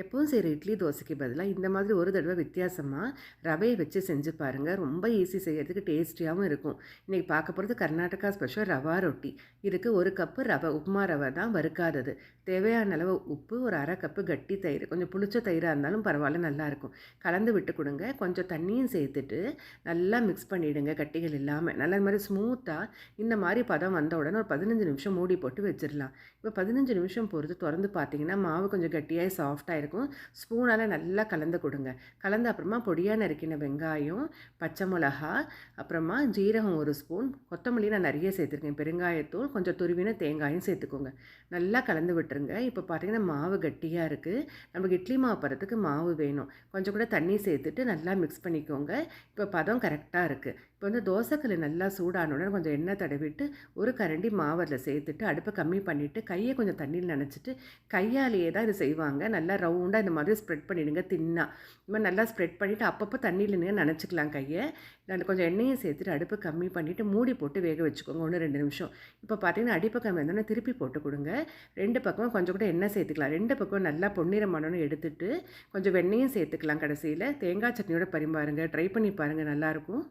எப்பவும் செய்கிற இட்லி தோசைக்கு பதிலாக இந்த மாதிரி ஒரு தடவை வித்தியாசமாக ரவையை வச்சு செஞ்சு பாருங்கள் ரொம்ப ஈஸி செய்கிறதுக்கு டேஸ்டியாகவும் இருக்கும். இன்றைக்கி பார்க்க போகிறது கர்நாடகா ஸ்பெஷல் ரவா ரொட்டி. இதுக்கு ஒரு கப்பு ரவை உப்புமா ரவை தான் வறுக்காதது. தேவையான அளவு உப்பு ஒரு அரை கப்பு கட்டி தயிர். கொஞ்சம் புளிச்ச தயிராக இருந்தாலும் பரவாயில்ல நல்லாயிருக்கும் கலந்து விட்டு கொடுங்க. கொஞ்சம் தண்ணியும் சேர்த்துட்டு நல்லா மிக்ஸ் பண்ணிவிடுங்க கட்டிகள் இல்லாமல் நல்ல மாதிரி ஸ்மூத்தாக இந்த மாதிரி பதம் வந்த உடனே ஒரு பதினஞ்சு நிமிஷம் மூடி போட்டு வச்சிடலாம். இப்போ பதினஞ்சு நிமிஷம் பொறுத்து திறந்து பார்த்தீங்கன்னா மாவு கொஞ்சம் கட்டியாக சாஃப்டாக இருக்கும். ஸ்பூனால் நல்லா கலந்து கொடுங்க. கலந்து அப்புறமா பொடியாக நறுக்கின வெங்காயம் பச்சை மிளகா அப்புறமா ஜீரகம் ஒரு ஸ்பூன் கொத்தமல்லி நான் நிறைய சேர்த்துருக்கேன். பெருங்காயத்தூள் கொஞ்சம் துருவின தேங்காயும் சேர்த்துக்கோங்க. நல்லா கலந்து விட்டுருங்க. இப்போ பார்த்தீங்கன்னா மாவு கட்டியாக இருக்குது நமக்கு இட்லி மாவு பறத்துக்கு மாவு வேணும். கொஞ்சம் கூட தண்ணி சேர்த்துட்டு நல்லா மிக்ஸ் பண்ணிக்கோங்க. இப்போ பதம் கரெக்டாக இருக்குது இப்போ வந்து தோசைக்கல் நல்லா சூடானோடனே கொஞ்சம் எண்ணெய் தடவிட்டு ஒரு கரண்டி மாவு அதில் சேர்த்துட்டு அடுப்பை கம்மி பண்ணிவிட்டு கையை கொஞ்சம் தண்ணியில் நினச்சிட்டு கையாலேயே தான் இது செய்வாங்க. நல்லா ரவுண்டாக இந்த மாதிரி ஸ்ப்ரெட் பண்ணிவிடுங்க தின்னா இந்த மாதிரி நல்லா ஸ்ப்ரெட் பண்ணிவிட்டு அப்பப்போ தண்ணியில் நீங்கள் நினச்சிக்கலாம் கையை. நான் கொஞ்சம் எண்ணெயும் சேர்த்துட்டு அடுப்பு கம்மி பண்ணிவிட்டு மூடி போட்டு வேக வச்சுக்கோங்க ஒன்று ரெண்டு நிமிஷம். இப்போ பார்த்தீங்கன்னா அடிப்பக்கம் வந்தோடனே திருப்பி போட்டு கொடுங்க. ரெண்டு பக்கமும் கொஞ்சம் கூட எண்ணெய் சேர்த்துக்கலாம். ரெண்டு பக்கம் நல்லா பொன்னிறமானோன்னு எடுத்துட்டு கொஞ்சம் வெண்ணெயும் சேர்த்துக்கலாம் கடைசியில். தேங்காய் சட்னியோட பரிமாறுங்க. ட்ரை பண்ணி பாருங்கள் நல்லாயிருக்கும்